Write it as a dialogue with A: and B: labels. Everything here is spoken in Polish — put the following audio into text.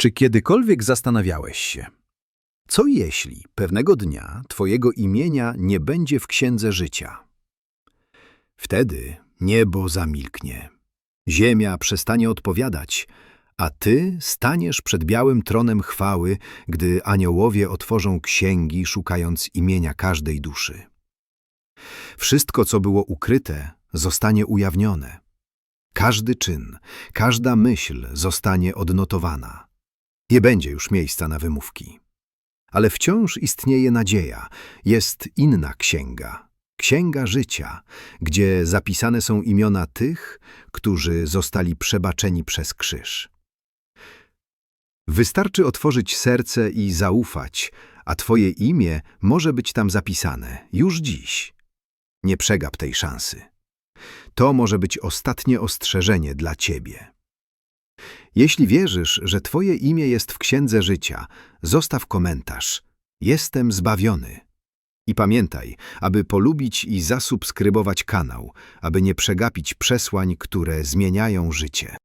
A: Czy kiedykolwiek zastanawiałeś się, co jeśli pewnego dnia Twojego imienia nie będzie w księdze życia? Wtedy niebo zamilknie, ziemia przestanie odpowiadać, a Ty staniesz przed białym tronem chwały, gdy aniołowie otworzą księgi, szukając imienia każdej duszy. Wszystko, co było ukryte, zostanie ujawnione. Każdy czyn, każda myśl zostanie odnotowana. Nie będzie już miejsca na wymówki. Ale wciąż istnieje nadzieja. Jest inna księga, księga życia, gdzie zapisane są imiona tych, którzy zostali przebaczeni przez krzyż. Wystarczy otworzyć serce i zaufać, a Twoje imię może być tam zapisane już dziś. Nie przegap tej szansy. To może być ostatnie ostrzeżenie dla Ciebie. Jeśli wierzysz, że Twoje imię jest w Księdze Życia, zostaw komentarz. Jestem zbawiony. I pamiętaj, aby polubić i zasubskrybować kanał, aby nie przegapić przesłań, które zmieniają życie.